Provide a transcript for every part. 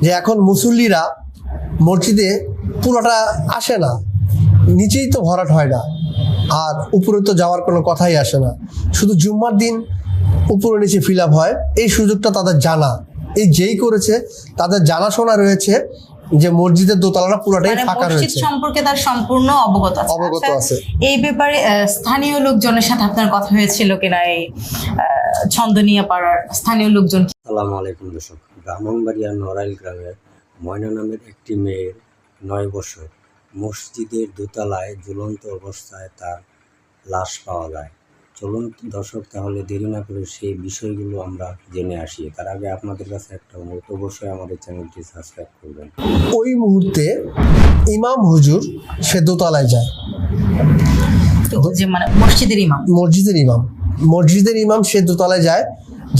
যে এখন মুসল্লিরা মসজিদে পুরোটা আসে না। নিচেই তো ভরাট হয় না। আর উপরে তো যাওয়ার কোনো কথাই আসে না। শুধু জুম্মার দিন উপরে নিচে ফিল হয়। এই সুযোগটা তাদের জানা। এই যেই করেছে তাদের জানাশোনা রয়েছে যে মসজিদের দোতলাটা পুরোটাই মানে ফাঁকা রয়েছে। সম্পর্কে তার সম্পূর্ণ অবগত আছে। অবগত আচ্ছা, আছে। এই ব্যাপারে আহ, স্থানীয় লোকজনের সাথে আপনার কথা হয়েছিল কিনা এই আহ, ছন্দনিয়া পাড়ার স্থানীয় লোকজন কি- সালাম আলাইকুম দর্শক। ব্রাহ্মণবাড়িয়া নড়াইল গ্রামের ময়না নামের একটি মেয়ের নয় বছর। মসজিদের দোতলায় ঝুলন্ত অবস্থায় তার লাশ পাওয়া যায়। চলুন দর্শক তাহলে দেরি না করে সেই বিষয়গুলো আমরা জেনে আসি। তার আগে আপনাদের কাছে একটা অনুরোধ অবশ্যই আমাদের চ্যানেলটি সাবস্ক্রাইব করবেন। ওই মুহূর্তে ইমাম হুজুর সে দোতলায় যায়। মানে মসজিদের ইমাম। মসজিদের ইমাম। মসজিদের ইমাম সে দোতলায় যায়।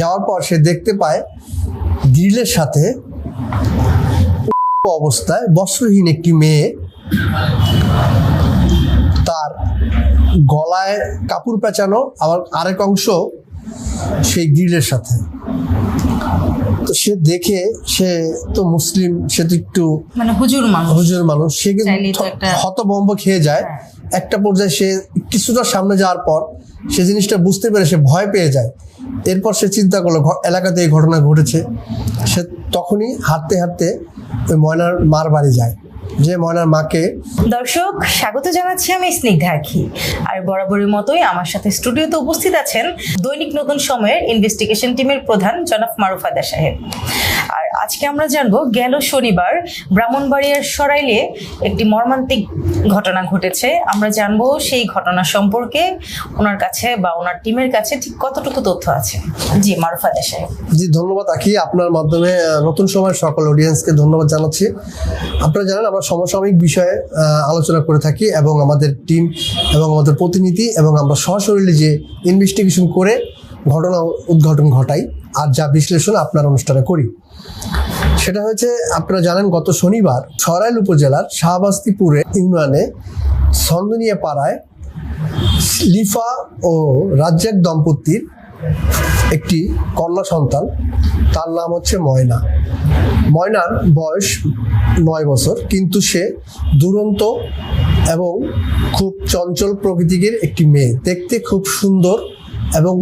যাওয়ার পর সে দেখতে পায় গ্রিলের সাথে অবস্থায় বস্ত্রহীন একটি মেয়ে তার গলায় কাপড় পেঁচানো আবার আরেক অংশ সেই গ্রিলের সাথে। তো সে দেখে সে তো মুসলিম সে তো একটু মানে হুজুর মানুষ। হুজুর মানুষ। সে কিন্তু হতবম্ব খেয়ে যায়। হ্যাঁ। একটা পর্যায়ে সে কিছুটা সামনে যাওয়ার পর সে জিনিসটা বুঝতে পেরে সে ভয় পেয়ে যায়। এরপর সে চিন্তা করল এলাকাতে এই ঘটনা ঘটেছে। সে তখনই হাঁটতে হাঁটতে ওই ময়নার মার বাড়ি যায়। যে ময়নার মাকে দর্শক, স্বাগত জানাচ্ছি আমি স্নিগ্ধা আখি। আর বরাবরের মতোই আমার সাথে স্টুডিওতে উপস্থিত আছেন দৈনিক নতুন সময়ের ইনভেস্টিগেশন টিমের প্রধান জনাব মারুফাদা সাহেব। আজকে আমরা জানব, গেল শনিবার ব্রাহ্মণবাড়িয়ার সরাইলে একটি মর্মান্তিক ঘটনা ঘটেছে। আমরা জানব সেই ঘটনা সম্পর্কে, ওনার কাছে বা ওনার টিমের কাছে ঠিক কতটুকু তথ্য আছে। জি মারুফাদা সাহেব জি, ধন্যবাদ আখি আপনার মাধ্যমে নতুন সময় সকল অডিয়েন্সকে ধন্যবাদ জানাচ্ছি। আপনারা জানেন, আমরা সমসাময়িক বিষয়ে আলোচনা করে থাকি এবং আমাদের টিম এবং আমাদের প্রতিনিধি এবং আমরা সশরীরে যে ইনভেস্টিগেশন করে ঘটনা উদ্ঘাটন ঘটাই। আর যা বিশ্লেষণ আপনার অনুষ্ঠানে করি। সেটা হয়েছে, আপনারা জানেন গত শনিবার সরাইল উপজেলার শাহবাস্তিপুরে ইউনিয়নে সন্দনিয়া পাড়ায় লিফা ও রাজ্জাক দম্পতির একটি কন্যা সন্তান, তার নাম হচ্ছে ময়না। ময়নার বয়স নয় বছর, কিন্তু সে দুরন্ত এবং খুব চঞ্চল প্রকৃতির একটি মেয়ে। দেখতে খুব সুন্দর এবং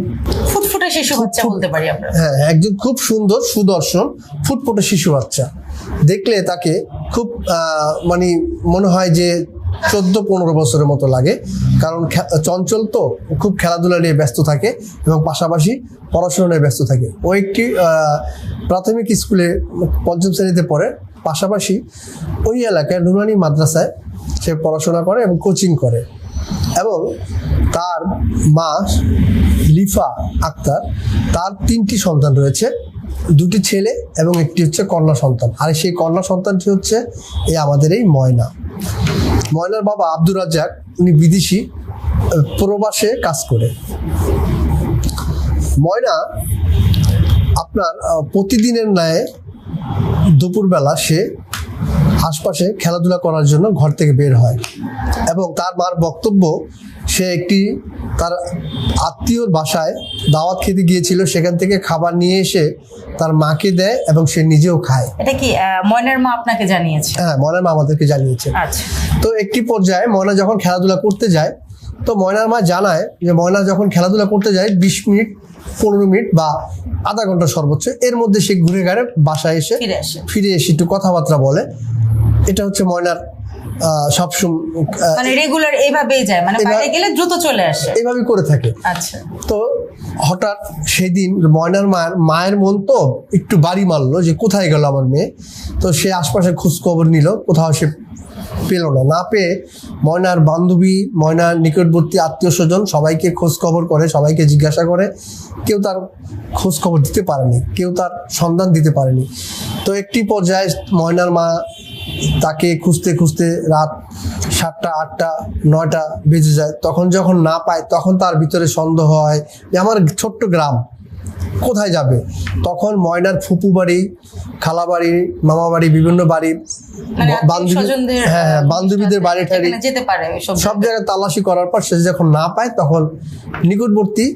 ফুটফুটে শিশু বাচ্চা বলতে পারি আমরা। হ্যাঁ একজন খুব সুন্দর সুদর্শন ফুটফুটে শিশু বাচ্চা। দেখলে তাকে খুব মানে মনে হয় যে চোদ্দ পনেরো বছরের মতো লাগে। কারণ চঞ্চল তো খুব খেলাধুলা নিয়ে ব্যস্ত থাকে এবং পাশাপাশি পড়াশোনা নিয়ে ব্যস্ত থাকে। ও একটি প্রাথমিক স্কুলে পঞ্চম শ্রেণীতে পড়ে। পাশাপাশি ওই এলাকায় নুরানি মাদ্রাসায় সে পড়াশোনা করে এবং কোচিং করে। এবং তার মা লিফা আক্তার, তার তিনটি সন্তান রয়েছে, দুটি ছেলে এবং একটি হচ্ছে কন্যা সন্তান। আর সেই কন্যা সন্তানটি হচ্ছে এই আমাদের এই ময়না। ময়নার বাবা আব্দুর রাজ্জাক, উনি বিদেশি প্রবাসে কাজ করে। ময়না আপনার প্রতিদিনের ন্যায় দুপুরবেলা সে আশপাশে খেলাধুলা করার জন্য ঘর থেকে বের হয়। এবং তার মার বক্তব্য সে একটি তার আত্মীয়র বাসায় দাওয়াত খেতে গিয়েছিল সেখান থেকে খাবার নিয়ে এসে তার মাকে দেয় এবং সে নিজেও খায়। এটা কি ময়নার মা আপনাকে জানিয়েছে? হ্যাঁ ময়নার মা আমাদেরকে জানিয়েছে। আচ্ছা। তো একটি পর্যায়ে ময়না যখন খেলাধুলা করতে যায় তো ময়নার মা জানায় যে ময়না যখন খেলাধুলা করতে যায় বিশ মিনিট পনেরো মিনিট বা আধা ঘণ্টা সর্বোচ্চ এর মধ্যে সে ঘুরে ঘাড়ে বাসায় এসে ফিরে এসে একটু কথাবার্তা বলে। এটা হচ্ছে ময়নার সবসময় মানে রেগুলার এইভাবেই যায় মানে বাইরে গেলে দ্রুত চলে আসে। এইভাবে করে থাকে। আচ্ছা। তো হঠাৎ সেদিন ময়নার মায়ের মায়ের মন তো একটু বাড়ি মারলো যে কোথায় গেল আমার মেয়ে? তো সে আশপাশে খোঁজ খবর নিল কোথাও সে পেল না। না পেয়ে ময়নার বান্ধবী ময়নার নিকটবর্তী আত্মীয় স্বজন সবাইকে খোঁজ খবর করে সবাইকে জিজ্ঞাসা করে। কেউ তার খোঁজ খবর দিতে পারেনি কেউ তার সন্ধান দিতে পারেনি। তো একটি পর্যায়ে ময়নার মা তাকে খুঁজতে খুঁজতে রাত সাতটা আটটা নয়টা বেজে যায়। তখন যখন না পায় তখন তার ভিতরে সন্দেহ হয় যে আমার ছোট্ট গ্রাম কোথায় যাবে? তখন ময়নার ফুপু বাড়ি খালা বাড়ি মামা বাড়ি বিভিন্ন বাড়ি মানে বান্ধবী হ্যাঁ হ্যাঁ বান্ধবীদের বাড়ি ঠাড়ি। যেতে পারে সব জায়গায়। তালাশি করার পর সে যখন না পায় তখন নিকটবর্তী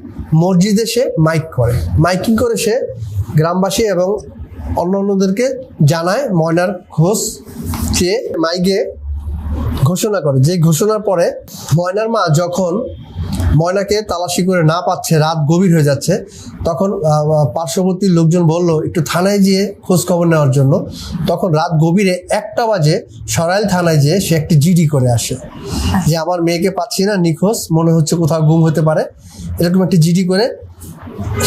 মসজিদে সে মাইক করে। মাইকিং করে সে গ্রামবাসী এবং অন্য অন্যদেরকে জানায় ময়নার খোঁজ চেয়ে মাইকে ঘোষণা করে। যে ঘোষণার পরে ময়নার মা যখন ময়নাকে তালাশি করে না পাচ্ছে রাত গভীর হয়ে যাচ্ছে তখন পার্শ্ববর্তী লোকজন বলল একটু থানায় গিয়ে খোঁজ খবর নেওয়ার জন্য। তখন রাত গভীরে একটা বাজে সরাইল থানায় যেয়ে সে একটি জিডি করে আসে। যে আমার মেয়েকে পাচ্ছি না নিখোঁজ মনে হচ্ছে কোথাও গুম হতে পারে। এরকম একটি জিডি করে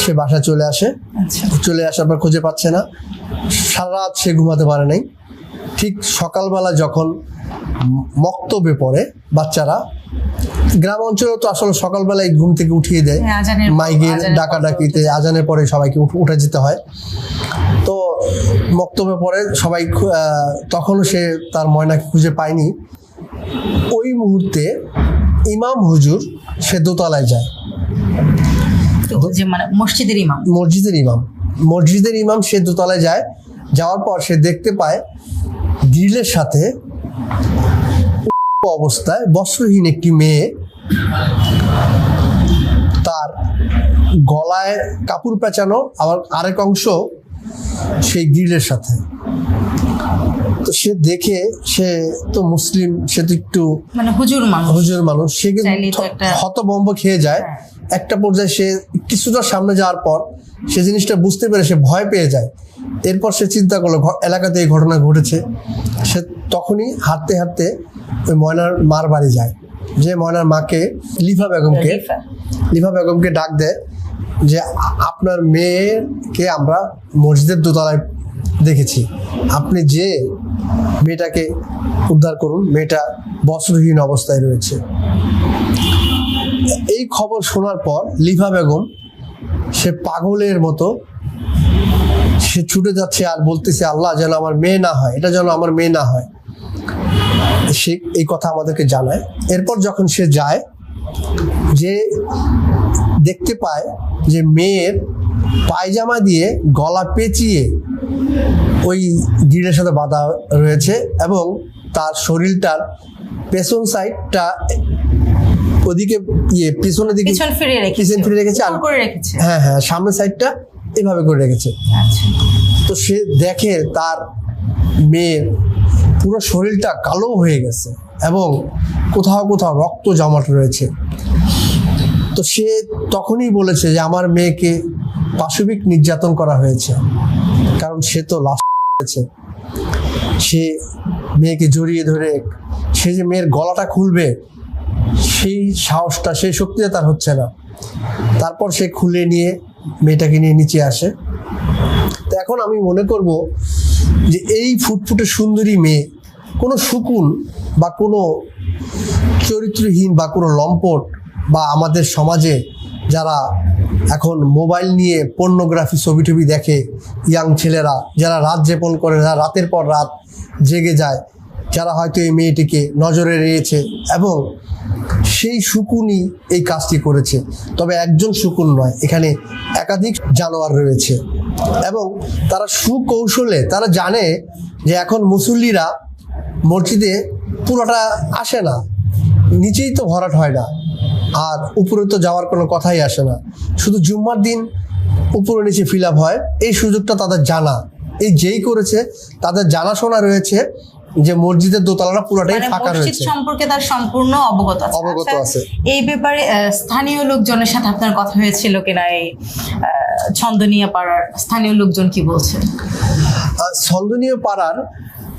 সে বাসায় চলে আসে। আচ্ছা। চলে আসার পর খুঁজে পাচ্ছে না। সারা রাত সে ঘুমাতে পারে নাই। ঠিক সকালবেলা যখন মক্তবে পড়ে বাচ্চারা গ্রাম অঞ্চলে তো আসলে সকালবেলায় ঘুম থেকে উঠিয়ে দেয়। হ্যাঁ, আজানের ডাকাডাকিতে আজানের পরে সবাইকে উঠে যেতে হয়। তো মক্তবে পরে সবাই তখনও সে তার ময়নাকে খুঁজে পায়নি। ওই মুহূর্তে ইমাম হুজুর সে দোতলায় যায়। মানে মসজিদের ইমাম। মসজিদের ইমাম। মসজিদের ইমাম সে দোতলায় যায়। যাওয়ার পর সে দেখতে পায় গ্রিলের সাথে অবস্থায় বস্ত্রহীন একটি মেয়ে তার গলায় কাপড় পেঁচানো আবার আরেক অংশ সেই গ্রিলের সাথে। তো সে দেখে সে তো মুসলিম সে তো একটু মানে হুজুর মানুষ। হুজুর মানুষ। সে হতবম্ব খেয়ে যায়। হ্যাঁ। একটা পর্যায়ে সে কিছুটা সামনে যাওয়ার পর সে জিনিসটা বুঝতে পেরে সে ভয় পেয়ে যায়। এরপর সে চিন্তা করল এলাকাতে এই ঘটনা ঘটেছে। সে তখনই হাঁটতে হাঁটতে ওই ময়নার মার বাড়ি যায়। যে ময়নার মাকে লিফা বেগমকে লিফা। লিফা বেগমকে ডাক দেয় যে আপনার মেয়েকে আমরা মসজিদের দোতলায় দেখেছি। আপনি যে মেয়েটাকে উদ্ধার করুন মেয়েটা বস্ত্রহীন অবস্থায় রয়েছে। এই খবর শোনার পর লিফা বেগম সে পাগলের মতো সে ছুটে যাচ্ছে আর বলতেছে আল্লাহ যেন আমার মেয়ে না হয়। এটা যেন আমার মেয়ে না হয়। সে এই কথা আমাদেরকে জানায়। এরপর যখন সে যায় যে দেখতে পায় যে মেয়ের পায়জামা দিয়ে গলা পেঁচিয়ে ওই গ্রিলের সাথে বাঁধা রয়েছে এবং তার শরীরটার পেছন সাইডটা ওদিকে ইয়ে পিছনের দিকে পিছন ফিরে রেখেছে। হ্যাঁ হ্যাঁ সামনের সাইডটা এভাবে করে রেখেছে। আচ্ছা। তো সে দেখে তার মেয়ের পুরো শরীরটা কালো হয়ে গেছে এবং কোথাও কোথাও রক্ত জমাট রয়েছে। তো সে তখনই বলেছে যে আমার মেয়েকে পাশবিক নির্যাতন করা হয়েছে। কারণ সে তো লাশ হয়েছে সে মেয়েকে জড়িয়ে ধরে সে যে মেয়ের গলাটা খুলবে সেই সাহসটা সেই শক্তিটা তার হচ্ছে না। তারপর সে খুলে নিয়ে মেয়েটাকে নিয়ে নিচে আসে। তো এখন আমি মনে করব যে এই ফুটফুটে সুন্দরী মেয়ে কোনো শুকুন বা কোনো চরিত্রহীন বা কোনো লম্পট বা আমাদের সমাজে যারা এখন মোবাইল নিয়ে পর্নোগ্রাফি ছবি টবি দেখে ইয়াং ছেলেরা, যারা রাত যাপন করে, যারা রাতের পর রাত জেগে যায় যারা হয়তো এই মেয়েটিকে নজরে রেখেছে এবং সেই শুকুনই এই কাজটি করেছে। তবে একজন শুকুন নয়, এখানে একাধিক জানোয়ার রয়েছে এবং তারা সুকৌশলে, তারা জানে যে এখন মুসল্লিরা মসজিদে পুরোটা আসে না, নিচেই তো ভরাট হয় না আর উপরে তো যাওয়ার কোনো কথাই আসে না। শুধু জুম্মার দিন উপরে নিচে ফিল হয়, এই সুযোগটা তাদের জানা। এই যেই করেছে, তাদের জানাশোনা রয়েছে যে মসজিদের দোতলাটা পুরোটাই মানে ফাঁকা মসজিদ রয়েছে। সম্পর্কে তার সম্পূর্ণ অবগত আছে। অবগত আচ্ছা, আছে। এই ব্যাপারে স্থানীয় লোকজনের সাথে আপনার কথা হয়েছিল কিনা এই ছন্দনিয়া পাড়ার? স্থানীয় লোকজন কি বলছে? ছন্দনীয় পাড়ার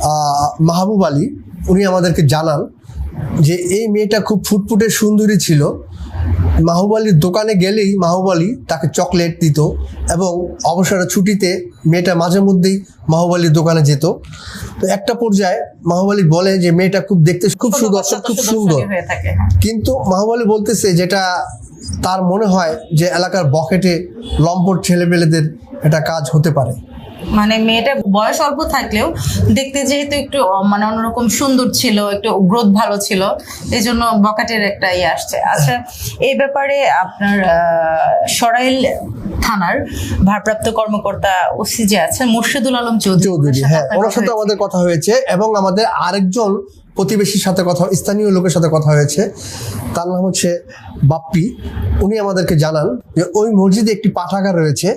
আহ, মাহবুব আলী উনি আমাদেরকে জানান যে এই মেয়েটা খুব ফুটফুটে সুন্দরী ছিল। মাহবুব আলীর দোকানে গেলেই মাহবুব আলী তাকে চকলেট দিত এবং অবসরের ছুটিতে মেয়েটা মাঝে মধ্যেই মাহবুব আলীর দোকানে যেত। তো একটা পর্যায়ে মাহবুব আলী বলে যে মেয়েটা খুব দেখতে খুব সুদর্শন খুব সুন্দর। কিন্তু মাহবুব আলী বলতেছে যেটা তার মনে হয় যে এলাকার বকেটে লম্পট ছেলেপেলেদের এটা কাজ হতে পারে। মানে মেয়েটা বয়স অল্প থাকলেও দেখতে যেহেতু একটু মানে অন্যরকম সুন্দর ছিল একটু গ্রোথ ভালো ছিল এই জন্য বকাটের একটা ইয়ে আসছে। আচ্ছা এই ব্যাপারে আপনার সরাইল থানার ভারপ্রাপ্ত কর্মকর্তা ওসি যে আছেন মুর্শিদুল আলম চৌধুরী হ্যাঁ ওনার সাথে আমাদের কথা হয়েছে এবং আমাদের আরেকজন প্রতিবেশীর সাথে কথা স্থানীয় লোকের সাথে কথা হয়েছে। তার নাম হচ্ছে বাপ্পি। উনি আমাদেরকে জানান যে ওই মসজিদে একটি পাঠাগার রয়েছে।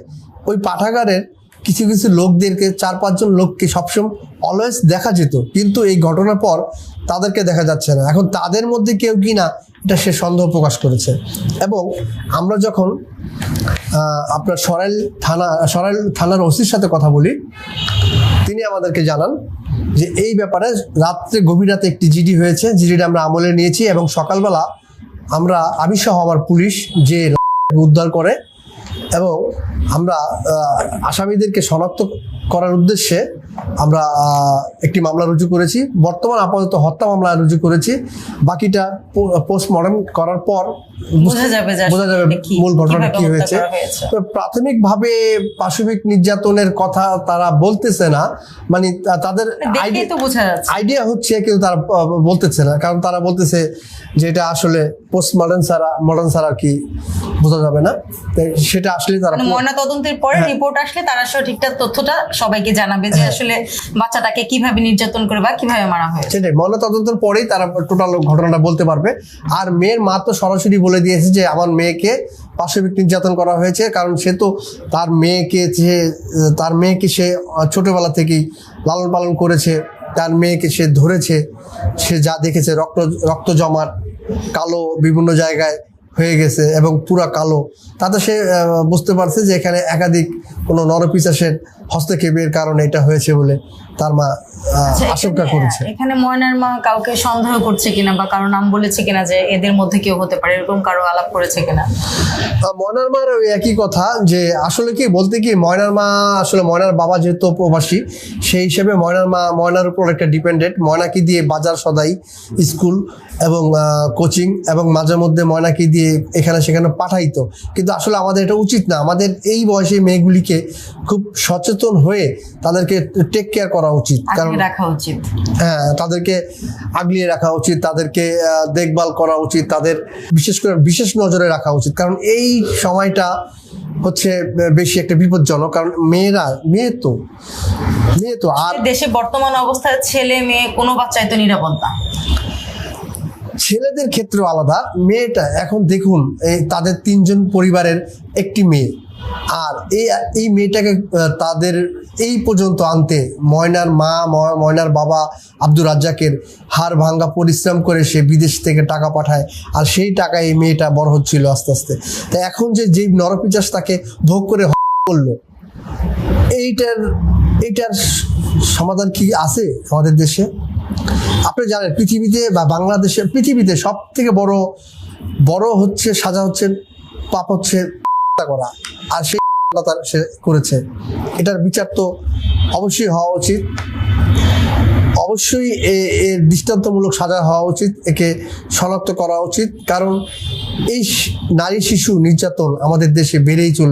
ওই পাঠাগারের কিছু কিছু লোকদেরকে, চার পাঁচজন লোককে সবসময় অলওয়েজ দেখা যেত। কিন্তু এই ঘটনার পর তাদেরকে দেখা যাচ্ছে না। এখন তাদের মধ্যে কেউ কি না, এটা সে সন্দেহ প্রকাশ করেছে। এবং আমরা যখন আপনার সরাইল থানা, সরাইল থানার ওসির সাথে কথা বলি, তিনি আমাদেরকে জানান যে এই ব্যাপারে রাত্রে গভীর রাতে একটি জিডি হয়েছে। জিডিটা আমরা আমলে নিয়েছি এবং সকালবেলা আমরা আমি আমার পুলিশ যে উদ্ধার করে এবং আমরা আসামিদেরকে শনাক্ত করার উদ্দেশ্যে আমরা একটি মামলা রুজু করেছি। বর্তমান আপাতত হত্যা মামলা রুজু করেছি। বাকিটা পোস্টমর্টম করার পর বোঝা যাবে বোঝা যাবে মূল কীভাবে কি হয়েছে। তো প্রাথমিকভাবে পাশবিক নির্যাতনের কথা তারা বলতেছে না। মানে তাদের আইডিয়া হচ্ছে কিন্তু তারা বলতেছে না। কারণ তারা বলতেছে যে এটা আসলে পোস্ট মডার্ন ছাড়া মডার্ন ছাড়া কি বোঝা যাবে না। সেটা আসলে তারা মানে ময়না তদন্তের পরে হ্যাঁ। রিপোর্ট আসলে তারা সঠিকটা তথ্যটা সবাইকে জানাবে যে আসলে বাচ্চাটাকে কীভাবে নির্যাতন করে বা কীভাবে মারা হয়েছে? সেটাই ময়না তদন্তের পরেই তারা টোটাল ঘটনাটা বলতে পারবে। আর মেয়ের মা তো সরাসরি বলে দিয়েছে যে, আমার মেয়েকে পাশবিক নির্যাতন করা হয়েছে। কারণ সে তো তার মেয়েকে যে, তার মেয়েকে সে ছোটবেলা থেকেই লালন পালন করেছে, তার মেয়েকে সে ধরেছে, সে যা দেখেছে, রক্ত রক্ত জমার কালো বিভিন্ন জায়গায় হয়ে গেছে এবং পুরা কালো। তাতে সে বুঝতে পারছে যে এখানে একাধিক কোনো নরপিচাসের হস্তক্ষেপের কারণে এটা হয়েছে বলে তার মা আশঙ্কা করেছে। এখানে ময়নার মা কাউকে সন্দেহ করছে কিনা বা কারও নাম বলেছে কিনা যে এদের মধ্যে কেউ হতে পারে এরকম কারও আলাপ করেছে কিনা? ময়নার মার ওই একই কথা যে আসলে কি বলতে কি ময়নার মা আসলে ময়নার বাবা যেহেতু প্রবাসী সেই হিসেবে ময়নার মা ময়নার উপর একটা ডিপেন্ডেন্ট ময়নাকে দিয়ে বাজার সদাই স্কুল এবং কোচিং এবং মাঝে মধ্যে ময়নাকে দিয়ে এখানে সেখানে পাঠাইতো। কিন্তু আসলে আমাদের এটা উচিত না। আমাদের এই বয়সে মেয়েগুলিকে খুব সচেতন হয়ে তাদেরকে টেক কেয়ার করা উচিত। কারণ আগে রাখা উচিত। হ্যাঁ তাদেরকে আগলিয়ে রাখা উচিত তাদেরকে দেখভাল করা উচিত তাদের বিশেষ করে বিশেষ নজরে রাখা উচিত। কারণ এই সময়টা হচ্ছে বেশি একটা বিপজ্জনক কারণ মেয়েরা মেয়ে তো মেয়ে তো আর দেশে বর্তমান অবস্থায় ছেলে মেয়ে কোনো বাচ্চাই তো নিরাপদ না। ছেলেদের ক্ষেত্রে আলাদা মেয়েটা এখন দেখুন এই তাদের তিনজন পরিবারের একটি মেয়ে। আর এই এই মেয়েটাকে তাদের এই পর্যন্ত আনতে ময়নার মা ময়নার বাবা আব্দুর রাজ্জাকের হাড় ভাঙ্গা পরিশ্রম করে সে বিদেশ থেকে টাকা পাঠায় আর সেই টাকায় এই মেয়েটা বড় হচ্ছিল আস্তে আস্তে। তা এখন যে যেই নরপিচাস তাকে ভোগ করে করল, এইটার এইটার সমাধান কি আছে আমাদের দেশে? আপনি জানেন, পৃথিবীতে বা বাংলাদেশে, পৃথিবীতে সব থেকে বড় বড় হচ্ছে, সাজা হচ্ছে পাপ হচ্ছে করা আর সেই তার সে করেছে। এটার বিচার তো অবশ্যই হওয়া উচিত। অবশ্যই এর দৃষ্টান্তমূলক সাজা হওয়া উচিত, একে শনাক্ত করা উচিত। কারণ এই নারী শিশু নির্যাতন আমাদের দেশে বেড়েই চলে